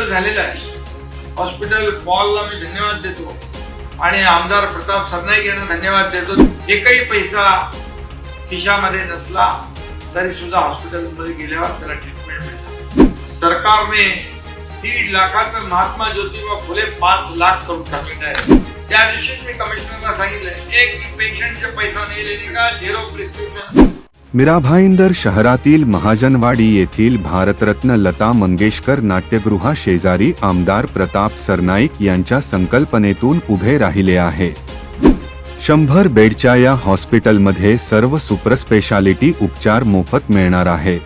Hospital झालेलं आहे. Hospital पॉलला मी धन्यवाद देतो. आणि आमदार प्रताप सरनाईक यांना धन्यवाद देतो. एकही पैसा खिशामध्ये नसला तरी सुद्धा हॉस्पिटलमध्ये गेल्यावर त्याला ट्रीटमेंट मिळते. सरकारने दीड लाखाचं महात्मा ज्योतिबा फुले पाच लाख करून टाकलेलं आहे. त्या दिवशी मी कमिशनरला सांगितलं एक पेशंटचे पैसा नाही का? झिरो प्रिस्क्रिप्शन मीरा भाईंदर शहरातील महाजनवाडी येथील भारतरत्न लता मंगेशकर नाट्यगृहा शेजारी आमदार प्रताप सरनाईक यांच्या संकल्पनेतून उभे राहिले आहे. शंभर बेडच्या या हॉस्पिटलमध्ये सर्व सुपरस्पेशालिटी उपचार मोफत मिळणार आहे.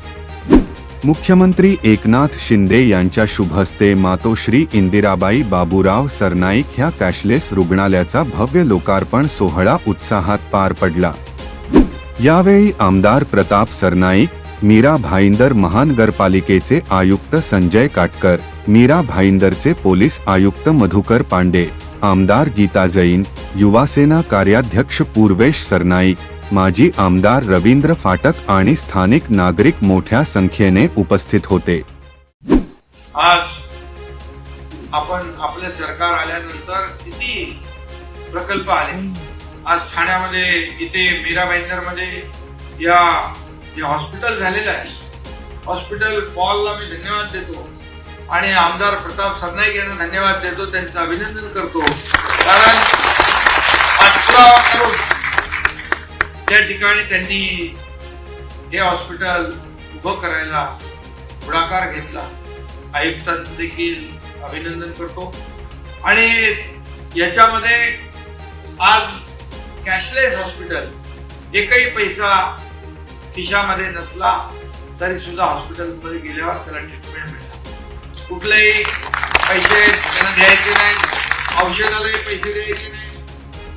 मुख्यमंत्री एकनाथ शिंदे यांच्या शुभहस्ते मातोश्री इंदिराबाई बाबूराव सरनाईक ह्या कॅशलेस रुग्णालयाचा भव्य लोकार्पण सोहळा उत्साहात पार पडला. यावेळी आमदार प्रताप सरनाईक मीरा भाईंदर महानगरपालिकेचे आयुक्त संजय काटकर मीरा भाईंदरचे पोलीस आयुक्त मधुकर पांडे आमदार गीता जैन युवासेना कार्याध्यक्ष पूर्वेश सरनाईक माजी आमदार रवींद्र फाटक आणि स्थानिक नागरिक मोठ्या संख्येने उपस्थित होते. आज आपण आपले सरकार आल्यानंतर किती प्रकल्प आले? आज ठाण्यामध्ये इथे मीरा मध्ये या जे हॉस्पिटल झालेलं आहे. हॉस्पिटल पॉलला मी धन्यवाद देतो. आणि आमदार प्रताप सरनाईक यांना धन्यवाद देतो. त्यांचं अभिनंदन करतो. कारण पाठपुरावा करून त्या ठिकाणी त्यांनी हे हॉस्पिटल उभं करायला पुढाकार घेतला. आयुक्तांचं देखील अभिनंदन करतो. आणि याच्यामध्ये आज कॅशलेस हॉस्पिटल जे काही पैसा खिशामध्ये नसला तरी सुद्धा हॉस्पिटलमध्ये गेल्यावर त्याला ट्रीटमेंट मिळतात. कुठलेही पैसे त्यांना द्यायचे नाही औषधालाही पैसे द्यायचे नाही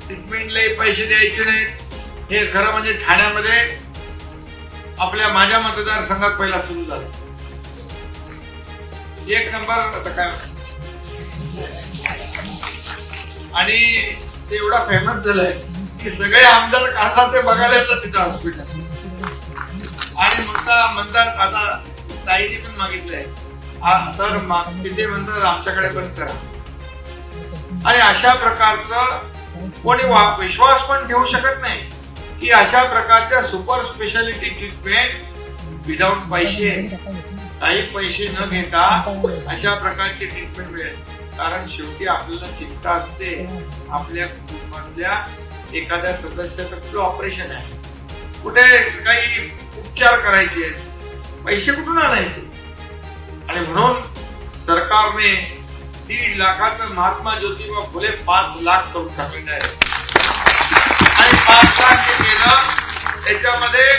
ट्रीटमेंटलाही पैसे द्यायचे नाहीत. हे खरं म्हणजे ठाण्यामध्ये आपल्या माझ्या मतदारसंघात पहिला सुरू झालं. एक नंबर आता काय आणि ते एवढा फेमस झालाय. की सगळे आमदार काढतात ते बघायला येतात तिथं हॉस्पिटल. आणि म्हणता म्हणतात आता ताईने पण मागितलंय. तर तिथे म्हणतात आमच्याकडे पण करा. आणि अशा प्रकारचं कोणी विश्वास पण ठेवू शकत नाही की अशा प्रकारच्या सुपर स्पेशालिटी ट्रीटमेंट विदाऊट पैसे. काही पैसे न घेता अशा प्रकारची ट्रीटमेंट मिळेल. कारण शेवटी आपल्याला चिंता असते. आपल्या कुटुंबातल्या एखाद्या सदस्याचं कुठलं ऑपरेशन आहे? कुठे काही उपचार करायचे? पैसे कुठून आणायचे? आणि म्हणून सरकारने दीड लाखाचं महात्मा ज्योतिबा फुले पाच लाख करून टाकलेलं आहे. आणि पाच लाख जे केलं त्याच्यामध्ये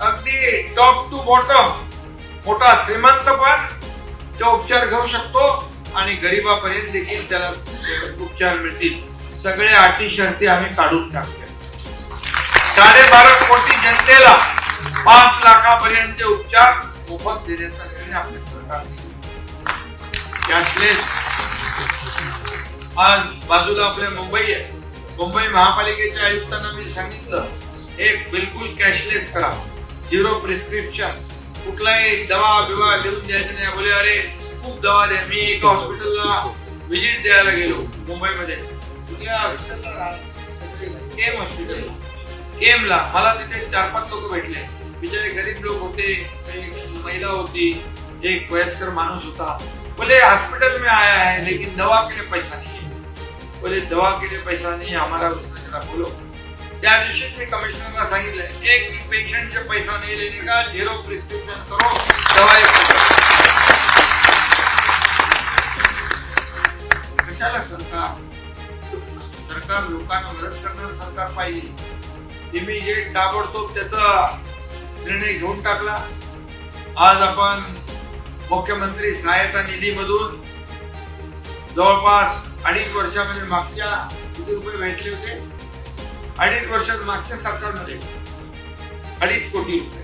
अगदी टॉप टू बॉटम मोठा श्रीमंत पण तो उपचार घेऊ शकतो आणि गरीबापर्यंत देखील त्याला उपचार मिळतील. सगळे अटी शर्ती आम्ही काढून टाकल्या साडेबारा कोटी जनतेला पाच लाखापर्यंतचे उपचार मोफत देण्याचा निर्णय आपल्या सरकारने कॅशलेस आज बाजूला आपल्या मुंबई आहे. मुंबई महापालिकेच्या आयुक्तांना मी सांगितलं एक बिलकुल कॅशलेस करा. झिरो प्रिस्क्रिप्शन कुठलाही दवा बिवा लिहून द्यायचं नाही. बोले अरे खूप दवा द्या. मी एका हॉस्पिटलला व्हिजिट द्यायला गेलो मुंबईमध्ये. कुठल्या हॉस्पिटलला केम हॉस्पिटल केमला मला तिथे चार पाच लोक भेटले. बिचारे गरीब लोक होते एक महिला होती एक वयस्कर माणूस होता. बोले हॉस्पिटल में आया है लेकिन दवा के लिए पैसा नहीं है. बोले दवा के लिए पैसा नहीं है हमारा उसने बोलो. त्या दिवशी मी कमिशनरला सांगितलं एक पेशंटचे पैसा नाही लेने का झिरो प्रिस्क्रिप्शन करो दवाई इमिजिएट ताबडतोब त्याचा निर्णय घेऊन टाकला. आज आपण मुख्यमंत्री सहायता निधीमधून जवळपास अडीच वर्षामध्ये मागच्या किती रुपये भेटले होते? अडीच वर्षात मागच्या सरकारमध्ये अडीच कोटी रुपये.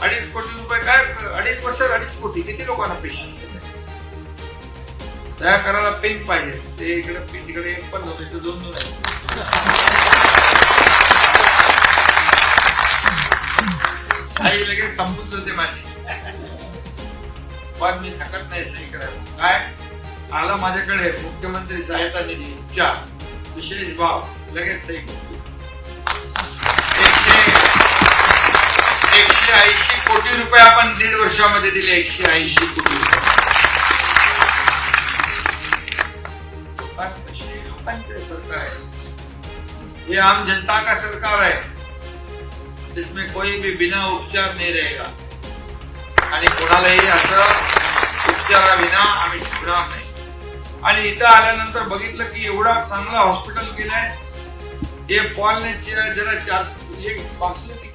अडीच कोटी रुपये काय? अडीच वर्षात अडीच कोटी. किती लोकांना पैसे? सह्या करायला पेन पाहिजे. ते इकडे पेन तिकडे एक पण नव्हते दोन दोन आहे काही लगेच संपून जाते माझी. पण मी थकत नाही सही करायला काय? आला माझ्याकडे मुख्यमंत्री सहायता निधी. उपचार विशेष भाव. लगेच सही करतो. एकशे एकशे ऐंशी कोटी रुपये आपण दीड वर्षामध्ये दिले. एकशे ऐंशी कोटी. रुपये लोकांपाशी सरकार है ये आम जनता का सरकार है जिसमें कोई भी बिना उपचार नहीं रहेगा। आणि कोणालाही असं उपचाराविना आम्ही ठेवणार नाही. आणि इथं आल्यानंतर बघितलं की एवढा चांगला हॉस्पिटल केलाय हे पॉलने जरा चार एक पाचशे